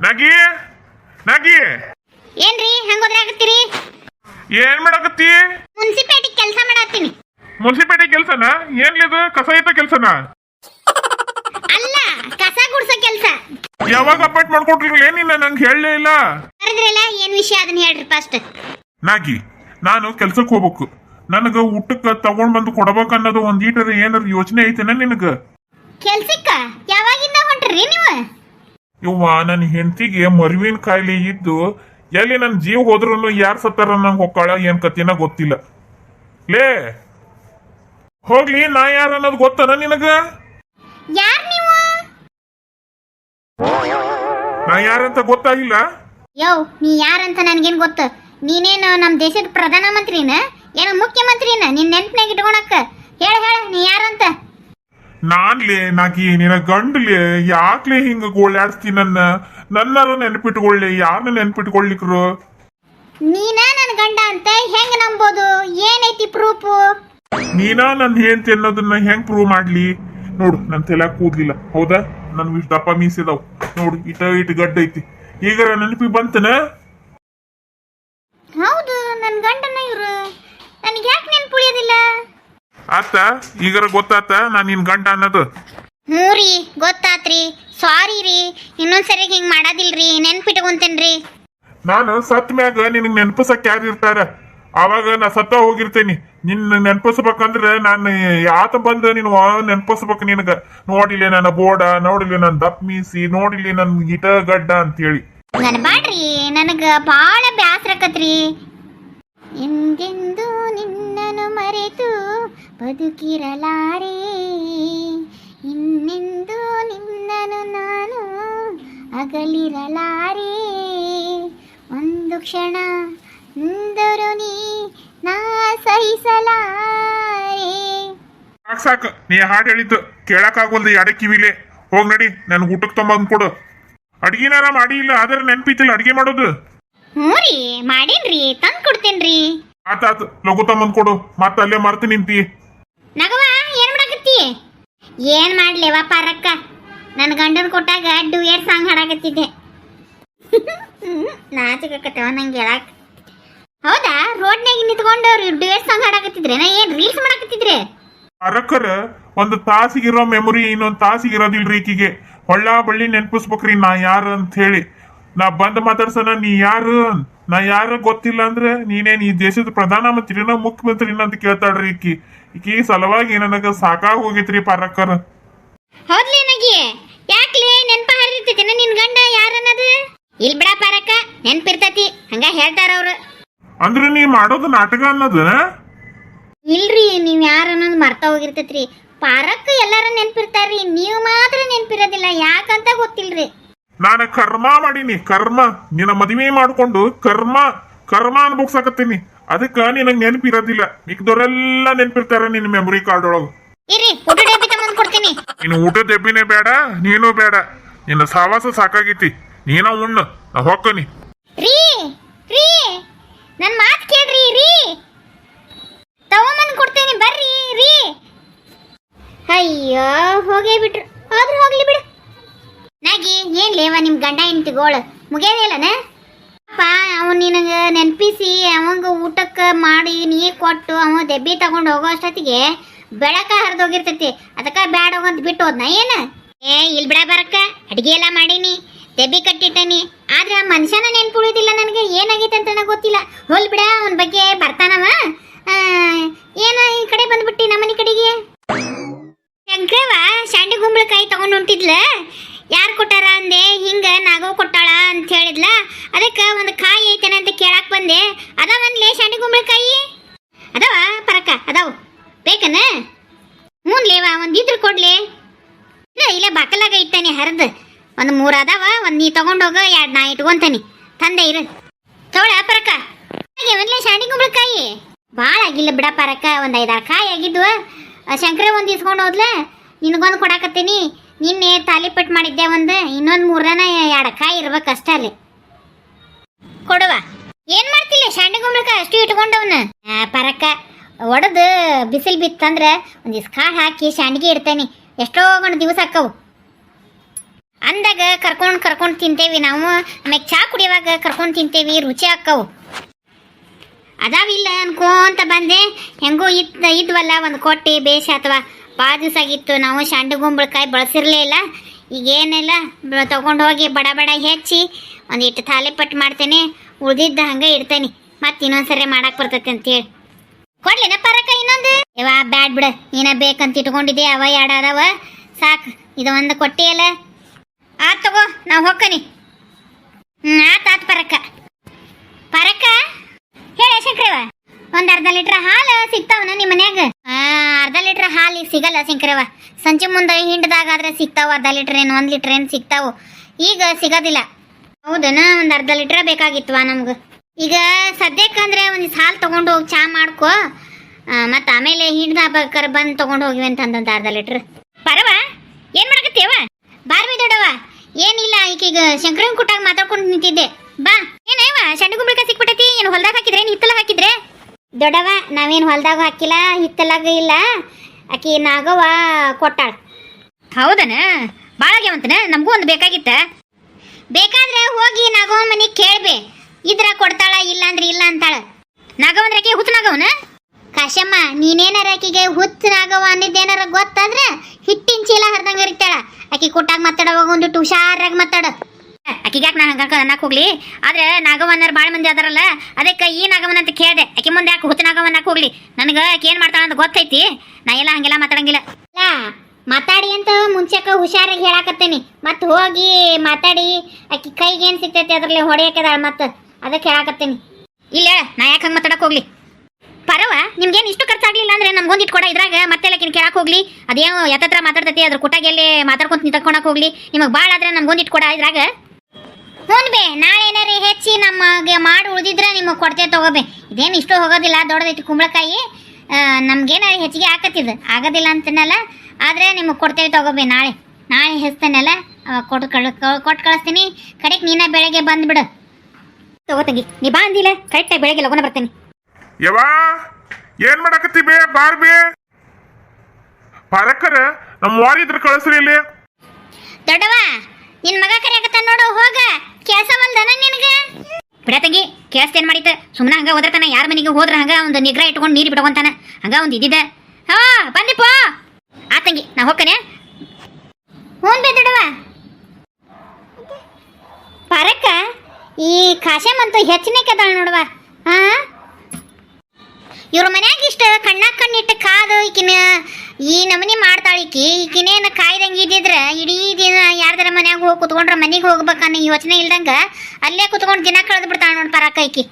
ನಾಗಿ ನಾಗಿ ಏನ್ರಿ? ಹಂಗೋದ್ರಾಗತ್ತೀರಿ ಏನ್ ಮಾಡಕತ್ತಿ? ಮುನ್ಸಿಪಾಲ್ಟಿ ಕೆಲಸ ಮಾಡತ್ತೀನಿ. ಮುನ್ಸಿಪಾಲಿಟಿ ಕೆಲಸನ? ಏನ್ಲಿದು ಕಸ ಐತ ಕೆಲಸನಾ? ಅಲ್ಲ ಕಸ ಗುಡ್ಸೋ ಕೆಲಸ. ಯಾವಾಗ ಅಪಾಯಿಂಟ್ ಮಾಡ್ಕೊಟ್ರಿ ಏನಿಲ್ಲ ನಂಗೆ ಹೇಳಲೇ ಇಲ್ಲ. ಕರೆದ್ರಲ್ಲ ಏನ್ ವಿಷಯ ಅದನ್ನ ಹೇಳ್ರಿ ಫಸ್ಟ್ ನಾಗಿ ನಾನು ಕೆಲ್ಸಕ್ಕೆ ಹೋಗ್ಬೇಕು. ನನಗ ಊಟಕ್ಕೆ ತಗೊಂಡ್ ಬಂದು ಕೊಡ್ಬೇಕನ್ನೋದು ಒಂದ್ ಈಟರ್ ಏನಾರ ಯೋಚನೆ ಐತೆನ ನಿನಗ? ಕೆಲ್ಸಕ್ಕ? ಯಾವಾಗಿಂದ ಹೊಂಟ್ರಿ ನೀವು? ಇವ್ವ ನನ್ನ ಹೆಂಡತಿಗೆ ಮರುವಿನ ಕಾಯಿಲೆ ಇದ್ದು ಎಲ್ಲಿ ನನ್ನ ಜೀವ ಹೋದ್ರು ಯಾರು ಸತ್ತಾರ ನಂಗೆ ಹೊಕ್ಕಾಳ ಏನ್ ಕತ್ತಿನ ಗೊತ್ತಿಲ್ಲ. ಲೇ! ಹೋಗ್ಲಿ ನಾ ಯಾರ ಅನ್ನೋದು ಗೊತ್ತನ ನಿನಗ? ಯಾರ್ ನೀವು? ನಾ ಯಾರಂತ ಗೊತ್ತಾಗಿಲ್ಲ ಯೋ ನೀ ಯಾರಂತ ನನ್ಗೇನ್ ಗೊತ್ತ? ನೀನೇನು ನಮ್ ದೇಶದ ಪ್ರಧಾನ ಮಂತ್ರಿನ ಏನೋ ಮುಖ್ಯಮಂತ್ರಿನ? ನಿನ್ ನೆನ್ಪಿನಾಗ ಇಟ್ಕೊಳಕ ಹೇಳ ಹೇಳ ನೀ ಯಾರಂತ? ನಾನ್ಲೇ ನಾಕಿ ನಿನ ಗಂಡ್ಲೆ ಯಾಕ್ಲೆ ಹಿಂಗ ಗೋಳಾಡ್ಸ್ತಿ ನನ್ನ? ನನ್ನಾರು ನೆನ್ಪಿಟ್ಕೊಳ್ಳಿ ಯಾರನ್ನ ನೆನ್ಪಿಟ್ಕೊಳ್ಳಿಕ್ರು ನೀನ ನನ್ನ ಗಂಡ ಅಂತ ಹೆಂಗ್ ನಂಬೋದು? ಏನೈತಿ ಪ್ರೂಫು ನೀನ ನನ್ನ ಹೆಂಡ್ತಿ ಅನ್ನೋದನ್ನ ಹೆಂಗ್ ಪ್ರೂವ್ ಮಾಡ್ಲಿ? ನೋಡು ನನ್ನ ತಲೆ ಕೂದ್ಲಿಲ್ಲ. ಹೌದಾ? ನನ್ ಇಷ್ಟ ದಪ್ಪ ಮೀಸಿದಾವ್ ನೋಡು ಇಟ ಇಟ ಗಡ್ಡ ಐತಿ ಈಗ ನೆನಪಿ ಬಂತನ? ಹೌದು ನನ್ ಗಂಡನ ಆತ ಈಗರ ಗೊತ್ತಾತ ನಾನ್ ನಿನ್ ಗಂಡ ಅನ್ನೋದು. ಹ್ಞೂ ರೀ ಗೊತ್ತಾತ್ರಿ ಸಾರಿ ರೀ. ಇನ್ನೊಂದ್ಸರಿ ಹಿಂಗ್ ಮಾಡೋದಿಲ್ರಿ. ನೆನ್ಪಿಟ್ಕೊಂತೇನ್ರಿ. ನಾನು ಸತ್ ಮ್ಯಾಗ ನಿನಗ್ ನೆನಪಿಸಕ್ ಯಾರು ಇರ್ತಾರ? ಅವಾಗ ನಾ ಸತ್ತ ಹೋಗಿರ್ತೇನಿ. ನಿನ್ನ ನೆನ್ಪಿಸ್ಬೇಕಂದ್ರೆ ನಾನು ಯಾತ ಬಂದ ನೀನು ನೆನಪಿಸ್ಬೇಕು ನಿನಗ. ನೋಡಿಲಿ ನನ್ನ ಬೋಡ ನೋಡಿಲಿ ನನ್ನ ದಪ್ ಮೀಸಿ ನೋಡಿಲಿ ನನ್ ಗಿಟ ಗಡ್ಡ ಅಂತೇಳಿ. ನನ್ ಬಾಡ್ರಿ ನನಗ ಬಾಳ ಬ್ಯಾಸ್ರಕತ್ರಿ. ಎಂದೆಂದು ನಿನ್ನನು ಮರೆತು ಬದುಕಿರಲಾರೆ. ಇನ್ನೆಂದು ನಿನ್ನನು ನಾನು ಅಗಲಿರಲಾರೆ. ಒಂದು ಕ್ಷಣ ನಿಂದರು ನೀ ನಾ ಸಹಿಸಲಾರೆ. ಸಾಕು ಸಾಕ್ ನೀ ಹಾಡು ಹೇಳಿದ್ದು ಕೇಳಕ್ ಆಗೋಲ್ದು ಎಡೆ ಕಿವಿಲೆ. ಹೋಗ್ ನಡಿ ನನ್ಗೆ ಊಟಕ್ಕೆ ತೊಂಬಂದು ಕೊಡು. ಅಡ್ಗಿನಾರ ಮಾಡಿ ಇಲ್ಲ ಆದ್ರೆ ನೆನಪಿತಿಲ್ಲ ಅಡಿಗೆ ಮಾಡೋದು. ಹ್ಞೂ ರೀ ಮಾಡೇನ್ರಿ ತಂದು ಕೊಡ್ತೇನ್ರಿ ಆತಾತ್ ಲಘು ತೊಂಬಂದ್ ಕೊಡು. ಮತ್ತ ಅಲ್ಲೇ ಮರ್ತು ನಿಂತಿ. ನಗವ ಏನ್ ಮಾಡಕತ್ತಿ? ಏನ್ ಮಾಡ್ಲೇವ ಪಾರಕ್ಕ ನನ್ನ ಗಂಡನ್ ಕೊಟ್ಟಾಗ ಡುಯೆಟ್ ಸಾಂಗ್ ಹಾಡಾಕತ್ತಿದ್ದೆ. ನಾಚಿಕತ್ತವ ನಂಗೆ ಹೇಳಕ್. ಹೌದಾ? ರೋಡ್ನಾಗ ನಿಂತ್ಕೊಂಡು ಡುಯೆಟ್ ಸಾಂಗ್ ಹಾಡಾಕತ್ತಿದ್ರೆ ನಾ ಏನ್ ರೀಲ್ಸ್ ಮಾಡಕತ್ತಿದ್ರೆ? ಅರಕರ ಒಂದು ತಾಸಿಗಿರೋ ಮೆಮೊರಿ ಇನ್ನೊಂದ್ ತಾಸಿಗಿರೋದಿಲ್ರಿ ಈಕಿಗೆ. ಹೊಳ್ಳ ಬಳ್ಳಿ ನೆನ್ಪಿಸ್ಬೇಕ್ರಿ ನಾ ಯಾರು ಅಂತ ಹೇಳಿ. ನಾ ಬಂದ್ ಮಾತಾಡ್ಸೋಣ ನೀ ಯಾರು? ನಾ ಯಾರು ಗೊತ್ತಿಲ್ಲ ಅಂದ್ರೆ ನೀನೇನ್ ಈ ದೇಶದ ಪ್ರಧಾನ ಮಂತ್ರಿನ ಮುಖ್ಯಮಂತ್ರಿನ ಅಂತ ಕೇಳ್ತಾಳ್ರಿ ಈಕಿ. ಈಕಿ ಸಲುವಾಗಿ ನನಗ ಸಾಕಾಗ ಹೋಗಿತ್ರಿ ಪಾರಕ್ಕರ್ ಹೌದ್ಲಿ ನಗಿ. ಯಾಕ್ಲೇ ನೆನ್ಪ ಹರಿರ್ತೈತಿ ನಿನ್ ಗಂಡ ಯಾರನ್ನದು? ಇಲ್ ಬಿಡ ಪಾರಕ್ಕ ನೆನ್ಪಿರ್ತೈತಿ ಹಂಗ ಹೇಳ್ತಾರ ಅವ್ರು. ಅಂದ್ರೆ ನೀ ಮಾಡೋದು ನಾಟಕ ಅನ್ನೋದು ಇಲ್ರಿ ನೀವ್ ಯಾರ ಅನ್ನೋದು ಮರ್ತಾ ಹೋಗಿರ್ತೈತ್ರಿ. ಪಾರಕ್ಕ ಎಲ್ಲಾರ ನೆನ್ಪಿರ್ತಾರ್ರಿ ನೀವು ಮಾತ್ರ ನೆನ್ಪಿರೋದಿಲ್ಲ ಯಾಕಂತ ಗೊತ್ತಿಲ್ರಿ. ನಾನು ಕರ್ಮ ಮಾಡೀನಿ. ಕರ್ಮ ನಿನ್ನ ಮದುವೆ ಮಾಡ್ಕೊಂಡು ಕರ್ಮ ಕರ್ಮ ಅನ್ಭೋಗ್ಸಾಕತ್ತೀನಿ ಅದಕ್ಕ ನಿನಗೆ ನೆನಪಿರೋದಿಲ್ಲ. ಮಿಕ್ದವರೆಲ್ಲ ನೆನಪಿರ್ತಾರೆ ನಿನ್ನ ಮೆಮೊರಿ ಕಾರ್ಡ್ ಒಳಗೆ. ಇರಿ ಊಟ ಡಬ್ಬಿ ತಗೊಂಡ್ ಕೊಡ್ತೀನಿ. ನೀನು ಊಟದ ಎಬ್ಬಿನೇ ಬೇಡ ನೀನು ಬೇಡ. ನಿನ್ನ ಸಾವಾಸ ಸಾಕಾಗೈತಿ. ನೀನ ಉಣ್ಣು ನಾ ಹೊಕ್ಕನಿ. ರೀ ರೀ ನನ್ ಮಾತ್ ಕೇಳ್ರಿ ರೀ. ತಗೊಂಬಂದ್ ಕೊಡ್ತೇನೆ ಬರ್ರಿ ರೀ. ಅಯ್ಯೋ ಹೋಗೇ ಬಿಟ್ರು. ಆದ್ರೂ ಹೋಗ್ಲಿ ಬಿಡು. ನಾಗಿ, ಏನ್ ಲೇವ ನಿಮ್ ಗಂಡ ಹೆಂಡತಿಗೋಳು ಮುಗಿಯೋದಿಲ್ಲನ ಅಪ್ಪ ಅವ್ ನಿನಗ ನೆನ್ಪಿಸಿ, ಅವಂಗ ಊಟಕ್ಕ ಮಾಡಿ ನೀ ಕೊಟ್ಟು ಅವ ದೆಬ್ಬಿ ತಗೊಂಡು ಹೋಗೋ ಅಷ್ಟೊತ್ತಿಗೆ ಬೆಳಕ ಹರಿದೋಗಿರ್ತೈತಿ. ಅದಕ್ಕ ಬ್ಯಾಡ ಹೋಗಂತ ಬಿಟ್ಟು ಹೋದ್ನ ಏನ? ಏ, ಇಲ್ ಬಿಡ ಬರಕ್ಕ. ಅಡಿಗೆ ಎಲ್ಲ ಮಾಡೀನಿ, ದೆಬ್ಬಿ ಕಟ್ಟಿಟ್ಟನಿ. ಆದ್ರೆ ಆ ಮನುಷ್ಯನ ನೆನ್ಪು ಉಳಿದಿಲ್ಲ ನನಗೆ. ಏನಾಗೈತೆ ಅಂತ ನನಗೆ ಗೊತ್ತಿಲ್ಲ. ಹೋಲ್ ಬಿಡ, ಅವನ ಬಗ್ಗೆ ಬರ್ತಾನವ. ಏನ ಈ ಕಡೆ ಬಂದ್ಬಿಟ್ಟಿ ನಮ್ಮನೆ ಕಡೆಗೆ? ಶಂಕ್ರವ, ಶಾಂಡಿ ಗುಂಬಳಕಾಯಿ ತಗೊಂಡು ಹೊಂಟಿದ್ಲ? ಯಾರು ಕೊಟ್ಟಾರ ಅಂದೆ? ಹಿಂಗೆ ನಾಗವ್ ಕೊಟ್ಟಾಳ ಅಂತ ಹೇಳಿದ್ಲ. ಅದಕ್ಕೆ ಒಂದು ಕಾಯಿ ಐತೇನ ಅಂತ ಕೇಳಕ್ಕೆ ಬಂದೆ. ಅದಾವ ಒಂದ್ಲೇ ಶಾಂಡಿ ಗುಂಬಳಕಾಯಿ ಅದಾವ ಪರಕ, ಅದಾವ. ಬೇಕನ? ಹ್ಞೂ ಲೇವಾ, ಒಂದು ಇದ್ರ ಕೊಡ್ಲಿ. ಇಲ್ಲ ಇಲ್ಲೇ ಬಾಕಲಾಗ ಇಟ್ಟಾನೆ ಹರಿದು. ಒಂದು ಮೂರು ಅದಾವ, ಒಂದು ನೀ ತಗೊಂಡೋಗ, ಎರಡು ನಾ ಇಟ್ಕೊಂತಾನೆ. ತಂದೆ ಇರು. ತಗೊಳ ಪರಕ. ಒಂದ್ಲೆ ಶಾಂಡಿ ಕುಂಬಳಕಾಯಿ ಭಾಳ ಆಗಿಲ್ಲ ಬಿಡ ಪರಕ, ಒಂದು ಐದಾರು ಕಾಯಿ ಆಗಿದ್ವು. ಶಂಕರ ಒಂದು ಇಸ್ಕೊಂಡು ಹೋದ್ಲ. ನಿನಗೊಂದು ಕೊಡಾಕತ್ತೀನಿ. ನಿನ್ನೆ ತಾಲಿಪಟ್ಟು ಮಾಡಿದ್ದೆ ಒಂದು, ಇನ್ನೊಂದು ಮೂರನ ಎರಡು ಕಾಯಿ ಇರ್ಬೇಕು ಅಷ್ಟೇ ಅಲ್ಲಿ. ಕೊಡುವ. ಏನ್ ಮಾಡ್ತಿಲ್ಲ? ಶಾಂಡಿ ಕುಂಬಳಕಾಯಿ ಅಷ್ಟು ಇಟ್ಕೊಂಡವನ. ಪರಕ. ಒಡೆದು ಬಿಸಿಲು ಬಿತ್ತಂದ್ರೆ ಒಂದು ಕಾಳು ಹಾಕಿ ಶಾಂಡಿಗೆ ಇಡ್ತೇನೆ. ಎಷ್ಟೋ ಒಂದು ದಿವಸ ಹಾಕವು ಅಂದಾಗ ಕರ್ಕೊಂಡು ಕರ್ಕೊಂಡು ತಿಂತೇವಿ ನಾವು. ಆಮೇಲೆ ಚಾ ಕುಡಿಯುವಾಗ ಕರ್ಕೊಂಡು ತಿಂತೇವಿ, ರುಚಿ ಹಾಕವು ಅದಾವಿಲ್ಲ ಅನ್ಕೋಂತ ಬಂದೆ. ಹೆಂಗೋ ಇದ್ ಇದ್ವಲ್ಲ, ಒಂದು ಕೊಟ್ಟಿ, ಬೇಷ ಅಥವಾ ಭಾಳ ದಿವಸ ಆಗಿತ್ತು ನಾವು ಶಾಂಡು ಗುಂಬಳಕಾಯಿ ಬಳಸಿರಲೇ ಇಲ್ಲ. ತೊಗೊಂಡು ಹೋಗಿ ಬಡ ಬಡ ಹೆಚ್ಚಿ ಒಂದಿಟ್ಟು ತಾಲಿಪಟ್ಟು ಮಾಡ್ತೇನೆ. ಉಳಿದಿದ್ದ ಹಂಗೆ ಇಡ್ತೇನೆ. ಮತ್ತೆ ಇನ್ನೊಂದ್ಸರಿ ಮಾಡಕ್ಕೆ ಬರ್ತೈತೆ ಅಂತೇಳಿ. ಕೊಡ್ಲಿನ ಪರಕ ಇನ್ನೊಂದು? ಯವ್ವ, ಬ್ಯಾಡ್ ಬಿಡ. ಏನ ಬೇಕಂತ ಇಟ್ಕೊಂಡಿದ್ದೆ. ಅವ ಅದಾವ ಸಾಕು. ಇದು ಒಂದು ಕೊಟ್ಟಿಯಲ್ಲ ಆತ್ ತಗೋ, ನಾವು ಹೋಗ್ಕನಿ ಹ್ಞೂ ಆತ್ ಆತ್ ಪರಕ. ಪರಕ? ಹೇಳ ಶಂಕರವ ಒಂದು ಅರ್ಧ ಲೀಟ್ರ್ ಹಾಲು ಸಿಗ್ತಾವನ ನಿಮ್ಮ ಮನ್ಯಾಗ? ಹಾಲು ಸಿಗಲ್ಲ ಸಿಂಕ್ರವ ಸಂಜೆ ಮುಂದೆ ಹಿಂಡದಾಗ ಆದ್ರೆ ಸಿಗ್ತಾವ, ಅರ್ಧ ಲೀಟ್ರ್ ಏನು ಒಂದು ಲೀಟ್ರ್ ಏನು ಸಿಗ್ತಾವು. ಈಗ ಸಿಗೋದಿಲ್ಲ. ಹೌದನ ಒಂದು ಅರ್ಧ ಲೀಟ್ರ್ ಬೇಕಾಗಿತ್ವಾ ನಮ್ಗೆ. ಈಗ ಸದ್ಯಕ್ಕಂದ್ರೆ ಒಂದು ಹಾಲು ತೊಗೊಂಡು ಹೋಗಿ ಚಾ ಮಾಡ್ಕೋ. ಮತ್ತು ಆಮೇಲೆ ಹಿಂಡ್ದ ಬೇಕಾರೆ ಬಂದು ತೊಗೊಂಡು ಹೋಗಿವಿ ಅಂತ ಅಂದಂತ ಅರ್ಧ ಲೀಟ್ರ್. ಪರವ, ಏನು ಮಾಡಕತ್ತೀವ ಬಾರ್ವಿ ದೊಡ್ಡವ ಏನಿಲ್ಲ ಈಗೀಗ ಶಂಕರನ್ ಕುಟ್ಟಾಗ ಮಾತಾಡ್ಕೊಂಡು ನಿಂತಿದ್ದೆ. ಬಾ. ಏನೇವ ಶಂಡು ಗುಂಬಳಕ ಸಿಕ್ಬಿಟ್ಟೈತಿ? ಏನು ಹೊಲ್ದಾಗ ಹಾಕಿದ್ರೆ ಏನು ಹಿತ್ತಲಾಗ ಹಾಕಿದ್ರೆ? ದೊಡ್ಡವ ನಾವೇನು ಹೊಲ್ದಾಗ ಹಾಕಿಲ್ಲ ಹಿತ್ತಲಾಗ ಇಲ್ಲ. ಆಕಿ ನಾಗವ್ವ ಕೊಟ್ಟಾಳ. ಹೌದನ? ಭಾಳ ಆಗ್ಯಾವಂತನ ನಮಗೂ ಒಂದು ಬೇಕಾಗಿತ್ತ? ಬೇಕಾದ್ರೆ ಹೋಗಿ ನಾಗವನ ಮನಿ ಕೇಳ್ಬೆ. ಇದ್ರ ಕೊಡ್ತಾಳ ಇಲ್ಲ ಅಂದ್ರೆ ಇಲ್ಲ ಅಂತಾಳ. ನಾಗವಂದ್ರೆ ಆಕಿ ಹುತ್ ನಾಗವನ ಕಾಶಮ್ಮ ನೀನೇನಾರ ಆಕಿಗೆ ಹುತ್ ನಾಗವ ಅನ್ನಿದ್ದೇನಾರ ಗೊತ್ತಾದ್ರೆ ಹಿಟ್ಟಿನ ಚೀಲ ಹರಿದಂಗ ಇರ್ತಾಳ ಆಕಿ ಕೊಟ್ಟಾಗ ಮಾತಾಡೋವಾಗ ಒಂದು ಹುಷಾರಾಗಿ ಮಾತಾಡ. ಆಕಿಗೆ ಯಾಕೆ ನಾ ಹಂಗ ಅನ್ನಕ್ ಹೋಗ್ಲಿ? ಆದ್ರೆ ನಾಗವನ್ನರ್ ಭಾಳ ಮಂದಿ ಅದಾರಲ್ಲ ಅದಕ್ಕೆ ಈ ನಾಗವನ್ ಅಂತ ಕೇಳಿದೆ. ಆಕಿ ಮುಂದೆ ಯಾಕೆ ಹುತ್ ನಾಗವನ್ ಅನ್ನಕ್ ಹೋಗ್ಲಿ? ನನಗೆ ಆಕಿ ಏನ್ ಮಾಡ್ತಾಳ ಅಂತ ಗೊತ್ತೈತಿ? ನಾ ಎಲ್ಲ ಹಂಗೆಲ್ಲ ಮಾತಾಡಂಗಿಲ್ಲ. ಮಾತಾಡಿ ಅಂತ ಮುಂಚೆಕ ಹುಷಾರಾಗಿ ಹೇಳಾಕತ್ತೇನಿ. ಮತ್ತೆ ಹೋಗಿ ಮಾತಾಡಿ ಆಕಿ ಕೈಗೆ ಏನ್ ಸಿಗ್ತೈತಿ ಅದ್ರಲ್ಲಿ ಹೊಡೆಯಕ್ಕದಾಳ ಮತ್ತೆ ಅದಕ್ಕೆ ಹೇಳಾಕತ್ತೇನಿ. ಇಲ್ಲ ನಾ ಯಾಕೆ ಹಂಗೆ ಮಾತಾಡಕ್ ಹೋಗ್ಲಿ? ಪರವ ನಿಮ್ಗೇನು ಇಷ್ಟು ಖರ್ಚಾಗ್ಲಿಲ್ಲ ಅಂದ್ರೆ ನಮ್ಗೊಂದು ಇಟ್ಕೊಡ ಇದ್ರಾಗ ಮತ್ತೆ ಲಕ್ಕಿನ ಕೇಳಕ್ ಹೋಗ್ಲಿ. ಅದೇನು ಯಾತತ್ರ ಮಾತಾಡ್ತೈತಿ ಅದ್ರ ಕುಟಾಗೆಲ್ಲಿ ಮಾತಾಡ್ಕೊಂತ ನಿಂತ್ಕೊಳಕ್ ಹೋಗ್ಲಿ. ನಿಮಗೆ ಭಾಳ ಆದ್ರೆ ನಮ್ಗೊಂದು ಇಟ್ಕೊಡ ಇದ್ರಾಗ. ಹ್ಞೂ ಬೇ ನಾಳೆ ಏನಾರ ಹೆಚ್ಚಿ ನಮಗೆ ಮಾಡಿ ಉಳಿದಿದ್ರೆ ನಿಮಗೆ ಕೊಡ್ತೇವೆ ತಗೋಬೇ. ಇದೇನು ಇಷ್ಟು ಹೋಗೋದಿಲ್ಲ ದೊಡ್ಡದೈತಿ ಕುಂಬಳಕಾಯಿ. ನಮ್ಗೇನಾರ ಹೆಚ್ಚಿಗೆ ಆಕತ್ತಿದ್ದು ಆಗೋದಿಲ್ಲ ಅಂತನಲ್ಲ ಆದರೆ ನಿಮಗೆ ಕೊಡ್ತೇವೆ ತಗೋಬಿ ನಾಳೆ. ನಾಳೆ ಹೆಚ್ತೇನಲ್ಲ ಕೊಟ್ಟು ಕಳ್ ಕೊಟ್ಟು ಕಳಿಸ್ತೀನಿ. ಕಡೆಗೆ ನೀನ ಬೆಳಗ್ಗೆ ಬಂದ್ಬಿಡು. ತಗೋ ತಂಗಿ ನೀ ಬಾ ಅಂದಿಲ್ಲ ಕರೆಕ್ಟಾಗಿ ಬೆಳಗ್ಗೆ ಲಗೋನ ಬರ್ತೀನಿ. ಯವಾ ಏನ್ ಮಾಡಕತ್ತಿ ಬೇ ಬಾರ್ ಬೇ? ಪರಕರ ನಮ್ಮ ವಾರಿದ್ರ ಕಳಿಸ್ರಿ ಇಲ್ಲಿ. ದೊಡ್ಡವ ನಿನ್ ಮಗ ಕರೆಯಕತ್ತ ನೋಡು ಹೋಗ. ಕೇಳ್ಸವಲ್ದನ ನಿನಗ. ಬಿಡ ತಂಗಿ ಏನ್ ಮಾಡಿತ ಸುಮ್ಮನೆ ಹಂಗ ಹೋದ್ರತನ, ಯಾರ ಮನೆಗೆ ಹೋದ್ರ ಹಂಗ ಒಂದು ನಿಗ್ರಹ ಇಟ್ಕೊಂಡು ನೀರು ಬಿಟ್ಕೊಂತಾನ ಹಂಗ ಒಂದು ಇದ್ದಿದ್ದ. ಹಾ ಬಂದಿಪ್ಪ ಆ ತಂಗಿ, ನಾ ಹೋಗ್ತಾನೆ ಹ್ಞೂ ಬೇ ದೊಡ್ಡವ ಪರಕ್ಕ, ಈ ಕಾಶಮಂತೂ ಹೆಚ್ಚಿನ ಕದಾಳ ನೋಡವ. ಹಾಂ ಇವ್ರ ಮನ್ಯಾಗ ಇಷ್ಟ ಕಣ್ಣಾಗ ಕಣ್ಣಿಟ್ಟು ಕಾದು ಈಕಿನ ಈ ನಮನಿ ಮಾಡ್ತಾಳಿಕಿ ಈಕಿ. ಈಕಿನೇನ ಕಾಯ್ದಂಗೆ ಇದ್ದಿದ್ರೆ ಇಡೀ ದಿನ ಯಾರ್ದಾರ ಮನ್ಯಾಗ ಹೋಗಿ ಕುತ್ಕೊಂಡ್ರೆ ಮನೆಗೆ ಹೋಗ್ಬೇಕನ್ನೋ ಯೋಚನೆ ಇಲ್ದಂಗೆ ಅಲ್ಲೇ ಕುತ್ಕೊಂಡು ದಿನ ಕಳೆದು ಬಿಡ್ತಾಳೆ ನೋಡಿ ಪರಾಕ ಈಕಿ.